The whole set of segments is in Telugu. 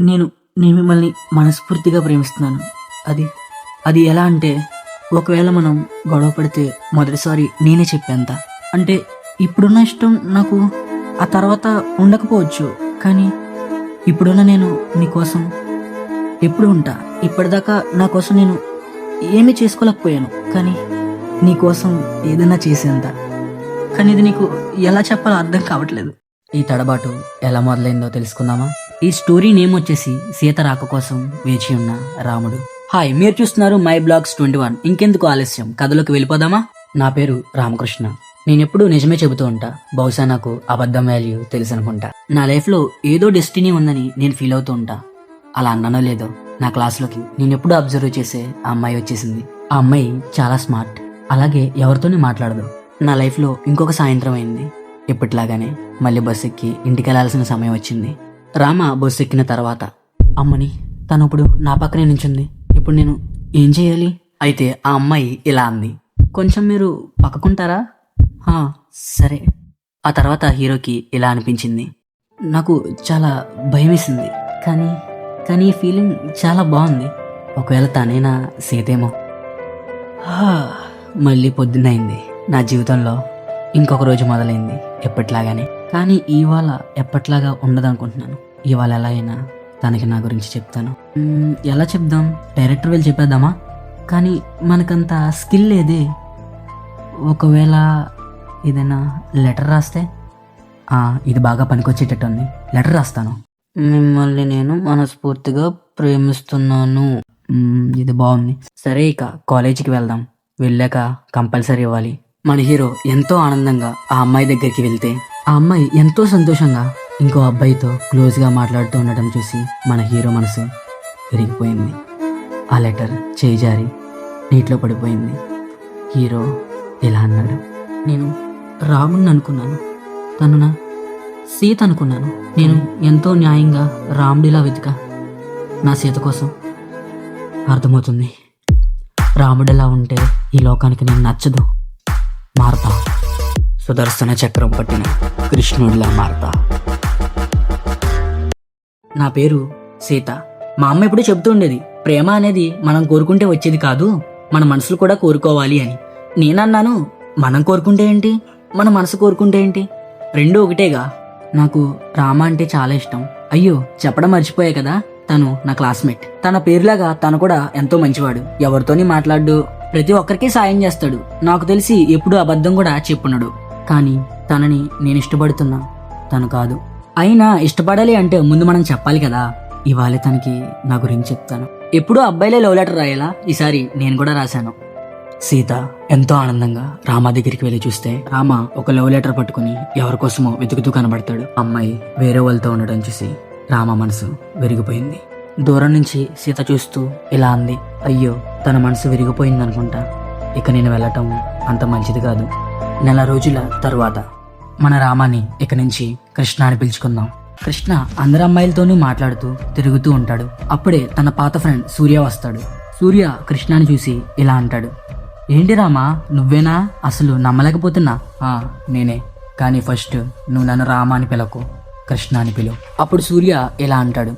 నేను నేను మిమ్మల్ని మనస్ఫూర్తిగా ప్రేమిస్తున్నాను. అది అది ఎలా అంటే ఒకవేళ మనం గొడవ పడితే మొదటిసారి నేనే చెప్పేంత. అంటే ఇప్పుడున్న ఇష్టం నాకు ఆ తర్వాత ఉండకపోవచ్చు కానీ ఇప్పుడున్న నేను నీకోసం ఎప్పుడు ఉంటా? ఇప్పటిదాకా నా కోసం నేను ఏమీ చేసుకోలేకపోయాను కానీ నీకోసం ఏదైనా చేసేంత. కానీ ఇది నీకు ఎలా చెప్పాలో అర్థం కావట్లేదు. ఈ తడబాటు ఎలా మొదలైందో తెలుసుకుందామా? ఈ స్టోరీ నేమ్ వచ్చేసి సీత రాక కోసం వేచి ఉన్న రాముడు. హాయ్ మీరు చూస్తున్నారు మై బ్లాగ్స్ ట్వంటీ వన్. ఇంకెందుకు ఆలస్యం? కథలోకి వెళ్ళిపోదామా? నా పేరు రామకృష్ణ. నేను ఎప్పుడూ నిజమే చెబుతూ ఉంటా. బహుశా నాకు అబద్ధం వాల్యూ తెలుసు అనుకుంటా నా లైఫ్లో ఏదో డెస్టినీ ఉందని నేను ఫీల్ అవుతూ ఉంటా. అలా అన్నానో లేదో నా క్లాస్లోకి నేను ఎప్పుడు అబ్జర్వ్ చేసే ఆ అమ్మాయి వచ్చేసింది. ఆ అమ్మాయి చాలా స్మార్ట్ అలాగే ఎవరితోనే మాట్లాడదు. నా లైఫ్లో ఇంకొక సాయంత్రం అయింది. ఎప్పటిలాగానే మళ్ళీ బస్ ఎక్కి ఇంటికి వెళ్ళాల్సిన సమయం వచ్చింది. రామ బస్సు ఎక్కిన తర్వాత అమ్మని తను ఇప్పుడు నా పక్కనే నించుంది. ఇప్పుడు నేను ఏం చేయాలి? అయితే ఆ అమ్మాయి ఇలా అంది. కొంచెం మీరు పక్కకుంటారా? "హా, సరే. ఆ తర్వాత హీరోకి ఇలా అనిపించింది. నాకు చాలా భయం వేసింది కానీ కానీ ఈ ఫీలింగ్ చాలా బాగుంది. ఒకవేళ తనేనా సీతేమో మళ్ళీ పొద్దున్నైంది నా జీవితంలో. ఇంకొక రోజు మొదలైంది. ఎప్పటిలాగానే. కానీ ఇవాళ ఎప్పట్లాగా ఉండదనుకుంటున్నాను. ఇవాళ ఎలా అయినా తనకి నా గురించి చెప్తాను. ఎలా చెప్దాం? డైరెక్టర్ వెళ్ళి చెప్పేద్దామా? కానీ మనకంత స్కిల్ లేదే. ఒకవేళ ఏదైనా లెటర్ రాస్తే? ఇది బాగా పనికొచ్చేటట్టుంది. లెటర్ రాస్తాను. మిమ్మల్ని నేను మనస్ఫూర్తిగా ప్రేమిస్తున్నాను. ఇది బాగుంది. సరే ఇక కాలేజీకి వెళ్దాం. వెళ్ళాక కంపల్సరీ ఇవ్వాలి. మన హీరో ఎంతో ఆనందంగా ఆ అమ్మాయి దగ్గరికి వెళ్తే ఆ అమ్మాయి ఎంతో సంతోషంగా ఇంకో అబ్బాయితో క్లోజ్గా మాట్లాడుతూ ఉండటం చూసి మన హీరో మనసు విరిగిపోయింది. ఆ లెటర్ చేజారి నీటిలో పడిపోయింది. హీరో ఇలా అన్నాడు నేను రాముణ్ణి అనుకున్నాను. తను నా సీత అనుకున్నాను. నేను ఎంతో న్యాయంగా రాముడిలా వెతిక నా సీత కోసం. అర్థమవుతుంది. రాముడిలా ఉంటే ఈ లోకానికి నేను నచ్చదు. మారతా. సుదర్శన చక్రం పట్టిన కృష్ణుడిలా మారతా. నా పేరు సీత. మా అమ్మ ఎప్పుడు చెబుతూ ఉండేది ప్రేమ అనేది మనం కోరుకుంటే వచ్చేది కాదు మన మనసులు కూడా కోరుకోవాలి అని. నేనన్నాను మనం కోరుకుంటే ఏంటి? మన మనసు కోరుకుంటే ఏంటి? రెండు ఒకటేగా. నాకు రామ అంటే చాలా ఇష్టం. అయ్యో చెప్పడం మర్చిపోయా కదా తను నా క్లాస్మేట్. తన పేరులాగా తను కూడా ఎంతో మంచివాడు. ఎవరితోని మాట్లాడు ప్రతి ఒక్కరికి సాయం చేస్తాడు. నాకు తెలిసి ఎప్పుడు అబద్ధం కూడా చెప్పున్నాడు కానీ తనని నేను ఇష్టపడుతున్నా. తను కాదు. అయినా ఇష్టపడాలి అంటే ముందు మనం చెప్పాలి కదా. ఇవాళ తనకి నా గురించి చెప్తాను. ఎప్పుడూ అబ్బాయిలే లవ్ లెటర్ రాయాలా? ఈసారి నేను కూడా రాశాను. సీత ఎంతో ఆనందంగా రామ దగ్గరికి వెళ్ళి చూస్తే రామ ఒక లవ్ లెటర్ పట్టుకుని ఎవరి కోసమో వెతుకుతూ కనబడతాడు. అమ్మాయి వేరే వాళ్ళతో ఉండడం చూసి రామ మనసు విరిగిపోయింది. దూరం నుంచి సీత చూస్తూ ఇలా అంది అయ్యో తన మనసు విరిగిపోయింది అనుకుంటా ఇక నేను వెళ్ళటం అంత మంచిది కాదు. నెల రోజుల తరువాత మన రామాని ఇక నుంచి కృష్ణ అని పిలుచుకుందాం. కృష్ణ అందరు అమ్మాయిలతోనూ మాట్లాడుతూ తిరుగుతూ ఉంటాడు. అప్పుడే తన పాత ఫ్రెండ్ సూర్య వస్తాడు. సూర్య కృష్ణాని చూసి ఇలా అంటాడు. ఏంటి రామా నువ్వేనా? అసలు నమ్మలేకపోతున్నా? "ఆ, నేనే. కానీ ఫస్ట్ నువ్వు నన్ను రామ అని పిలకు కృష్ణ అని పిలువు అప్పుడు సూర్య ఇలా అంటాడు.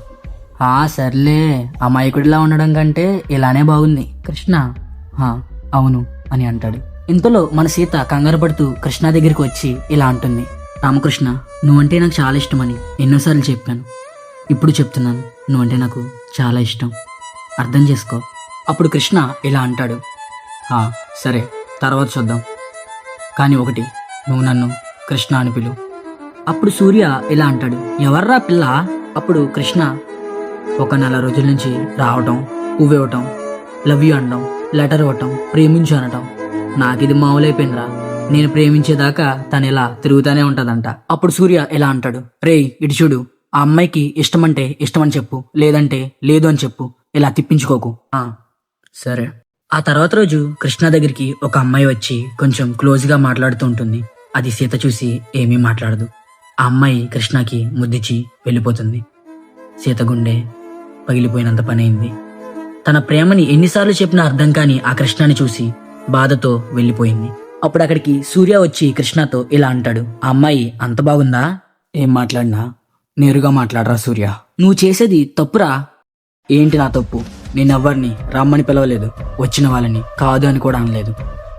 ఆ సర్లే. అమాయకుడిలా ఉండడం కంటే ఇలానే బాగుంది. కృష్ణ అవును అని అంటాడు. ఇంతలో మన సీత కంగారు పడుతూ కృష్ణ దగ్గరికి వచ్చి ఇలా అంటుంది రామకృష్ణ నువ్వంటే నాకు చాలా ఇష్టమని ఎన్నోసార్లు చెప్పాను. ఇప్పుడు చెప్తున్నాను నువ్వంటే నాకు చాలా ఇష్టం. అర్థం చేసుకో. అప్పుడు కృష్ణ ఇలా అంటాడు "ఆ, సరే తర్వాత చూద్దాం. కానీ ఒకటి నువ్వు నన్ను కృష్ణ అని పిలు అప్పుడు సూర్య ఇలా అంటాడు ఎవర్రా పిల్ల? అప్పుడు కృష్ణ ఒక నెల రోజుల నుంచి రావటం పువ్వు ఇవ్వటం లవ్ యూ అనడం లెటర్ ఇవ్వటం ప్రేమించు అనటం నాకిది మామూలైపోయిందిరా నేను ప్రేమించేదాకా తను ఇలా తిరుగుతానే ఉంటదంట. అప్పుడు సూర్య ఇలా అంటాడు? రేయ్ ఇటు చూడు. ఆ అమ్మాయికి ఇష్టమంటే ఇష్టమని చెప్పు. లేదంటే లేదు అని చెప్పు. ఇలా తిప్పించుకోకు. "ఆ, సరే. ఆ తర్వాత రోజు కృష్ణ దగ్గరికి ఒక అమ్మాయి వచ్చి కొంచెం క్లోజ్గా మాట్లాడుతూ ఉంటుంది. అది సీత చూసి ఏమీ మాట్లాడదు. ఆ అమ్మాయి కృష్ణకి ముద్దిచి వెళ్ళిపోతుంది. సీత గుండె పగిలిపోయినంత పనైంది. తన ప్రేమని ఎన్నిసార్లు చెప్పినా అర్థం కాని ఆ కృష్ణని చూసి బాధతో వెళ్ళిపోయింది. అప్పుడు అక్కడికి సూర్య వచ్చి కృష్ణతో ఇలా అంటాడు ఆ అమ్మాయి అంత బాగుందా? ఏం మాట్లాడినా? నేరుగా మాట్లాడరా సూర్య. నువ్వు చేసేది తప్పురా. ఏంటి నా తప్పు? నేను ఎవరిని రమ్మని పిలవలేదు. వచ్చిన వాళ్ళని కాదు అని కూడా అనలేదు.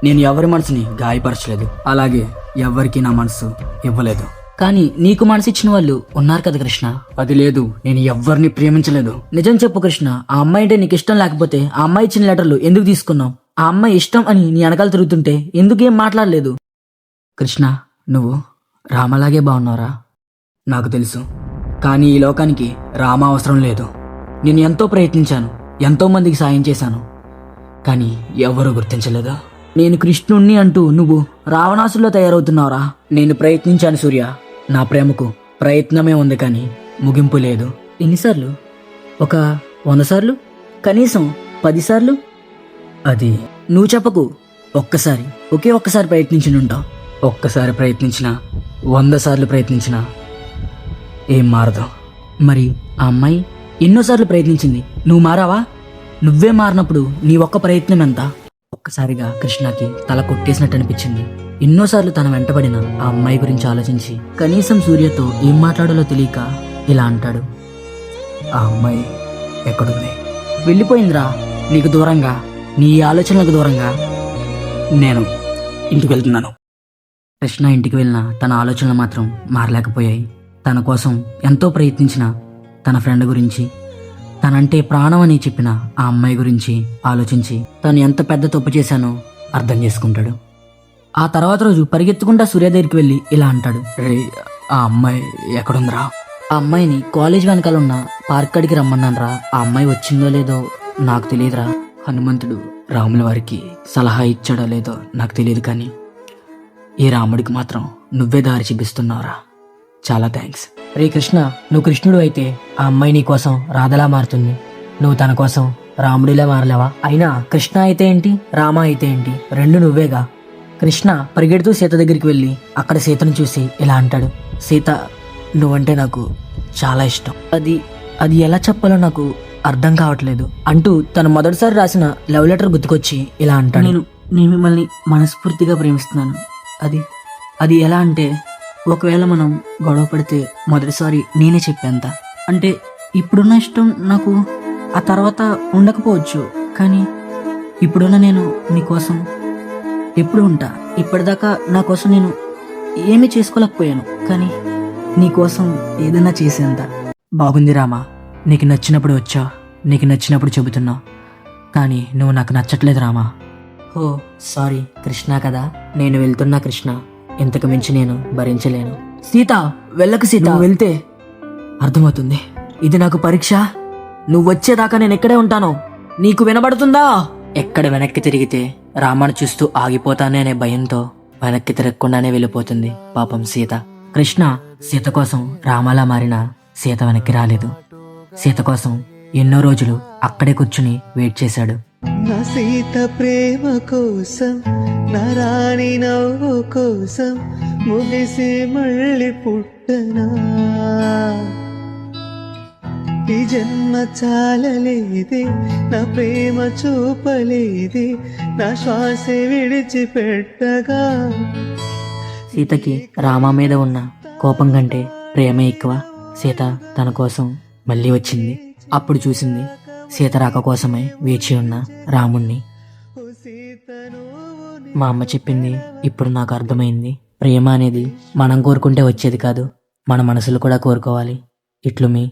నేను ఎవరి మనసుని గాయపరచలేదు. అలాగే ఎవరికి నా మనసు ఇవ్వలేదు. కానీ నీకు మనసు ఇచ్చిన వాళ్ళు ఉన్నారు కదా కృష్ణ? అది లేదు. నేను ఎవరిని ప్రేమించలేదు. నిజం చెప్పు కృష్ణ ఆ అమ్మాయి అంటే నీకు ఇష్టం లేకపోతే ఆ అమ్మాయి ఇచ్చిన లెటర్లు ఎందుకు తీసుకున్నావు? ఆ అమ్మాయి ఇష్టం అని నీ వెనకాల తిరుగుతుంటే ఎందుకేం మాట్లాడలేదు? కృష్ణ నువ్వు రామలాగే బాగున్నావురా. నాకు తెలుసు. కానీ ఈ లోకానికి రామ అవసరం లేదు. నేను ఎంతో ప్రయత్నించాను ఎంతో మందికి సాయం చేశాను. కానీ ఎవరూ గుర్తించలేదు? నేను కృష్ణుణ్ణి అంటూ నువ్వు రావణాసుల్లో తయారవుతున్నావురా. నేను ప్రయత్నించాను సూర్య. నా ప్రేమకు ప్రయత్నమే ఉంది కానీ ముగింపు లేదు. ఎన్నిసార్లు? ఒక వంద సార్లు? కనీసం పది సార్లు అది నువ్వు చెప్పకు. ఒక్కసారి ఒకే ఒక్కసారి ప్రయత్నించి ఒక్కసారి ప్రయత్నించినా వంద సార్లు ప్రయత్నించినా ఏం మారదు. మరి ఆ అమ్మాయి ఎన్నోసార్లు ప్రయత్నించింది. నువ్వు మారావా? నువ్వే మారినప్పుడు నీ ఒక్క ప్రయత్నం ఎంత? ఒక్కసారిగా కృష్ణకి తల కొట్టేసినట్టు అనిపించింది ఎన్నోసార్లు తన వెంటబడిన ఆ అమ్మాయి గురించి ఆలోచించి కనీసం సూర్యతో ఏం మాట్లాడాలో తెలియక ఇలా అంటాడు. ఆ అమ్మాయి ఎక్కడుంది? వెళ్ళిపోయిందిరా నీకు దూరంగా. నీ ఆలోచనలకు దూరంగా నేను ఇంటికి వెళ్తున్నాను. కృష్ణ ఇంటికి వెళ్ళిన తన ఆలోచనలు మాత్రం మారలేకపోయాయి. తన కోసం ఎంతో ప్రయత్నించిన తన ఫ్రెండ్ గురించి తనంటే ప్రాణం అని చెప్పిన ఆ అమ్మాయి గురించి ఆలోచించి తను ఎంత పెద్ద తప్పు చేశానో అర్థం చేసుకుంటాడు. ఆ తర్వాత రోజు పరిగెత్తుకుంటా సూర్య దగ్గరికి వెళ్ళి ఇలా అంటాడు రే ఆ అమ్మాయి ఎక్కడుందిరా? ఆ అమ్మాయిని కాలేజ్ వెనకాల ఉన్న పార్క్ కాడికి రమ్మన్నాను రా ఆ అమ్మాయి వచ్చిందో లేదో నాకు తెలియదురా. హనుమంతుడు రాముల వారికి సలహా ఇచ్చాడో లేదో నాకు తెలియదు కానీ ఈ రాముడికి మాత్రం నువ్వే దారి చూపిస్తున్నావురా. చాలా థ్యాంక్స్. రే కృష్ణ నువ్వు కృష్ణుడు అయితే ఆ అమ్మాయి నీ కోసం రాధలా మారుతుంది. నువ్వు తన కోసం రాముడిలా మారలేవా? అయినా కృష్ణ అయితే ఏంటి రామ అయితే ఏంటి? రెండు నువ్వేగా. కృష్ణ పరిగెడుతూ సీత దగ్గరికి వెళ్ళి అక్కడ సీతను చూసి ఇలా అంటాడు. సీత నువ్వంటే నాకు చాలా ఇష్టం. అది అది ఎలా చెప్పాలో నాకు అర్థం కావట్లేదు. అంటూ తను మొదటిసారి రాసిన లవ్ లెటర్ గుర్తుకొచ్చి ఇలా అంటాడు. నేను నేను మిమ్మల్ని మనస్ఫూర్తిగా ప్రేమిస్తున్నాను. అది అది ఎలా అంటే ఒకవేళ మనం గొడవ పడితే మొదటిసారి నేనే చెప్పేంత. అంటే ఇప్పుడున్న ఇష్టం నాకు ఆ తర్వాత ఉండకపోవచ్చు. కానీ ఇప్పుడున్న నేను నీకోసం ఎప్పుడు ఉంటా? ఇప్పటిదాకా నా కోసం నేను ఏమీ చేసుకోలేకపోయాను. కానీ నీకోసం ఏదైనా చేసేంత. బాగుంది రామా నీకు నచ్చినప్పుడు వచ్చా నీకు నచ్చినప్పుడు చెబుతున్నావు కానీ నువ్వు నాకు నచ్చట్లేదు రామా. ఓ సారీ కృష్ణ కదా. నేను వెళ్తున్నా కృష్ణ. ఇంతకు మించి నేను భరించలేను. సీత వెళ్ళకు సీత. వెళ్తే అర్థమవుతుంది. ఇది నాకు పరీక్ష. నువ్వు వచ్చేదాకా నేను ఎక్కడే ఉంటాను? నీకు వినబడుతుందా? ఎక్కడ వెనక్కి తిరిగితే రామాను చూస్తూ ఆగిపోతానే అనే భయంతో వెనక్కి తిరగకుండానే వెళ్ళిపోతుంది పాపం సీత. కృష్ణ సీత కోసం రామాలా మారిన సీత వెనక్కి రాలేదు. సీత కోసం ఎన్నో రోజులు అక్కడే కూర్చుని వెయిట్ చేశాడు. నా సీత ప్రేమ కోసం నా రాణి నవ్వు కోసం ముగిసి మళ్ళీ పుట్టనా? ఈ జన్మ చాలలేదే నా ప్రేమ చూపలేదే నా శ్వాస విడిచిపెట్టగా? సీతకి రామ మీద ఉన్న కోపం కంటే ప్రేమ ఎక్కువ. సీత తన కోసం మళ్ళీ వచ్చింది. అప్పుడు చూసింది సీతరాక కోసమే వేచి ఉన్న రాముణ్ణి. సీత మా అమ్మ చెప్పింది ఇప్పుడు నాకు అర్థమైంది. ప్రేమ అనేది మనం కోరుకుంటే వచ్చేది కాదు మన మనసులు కూడా కోరుకోవాలి. ఇట్లు మీ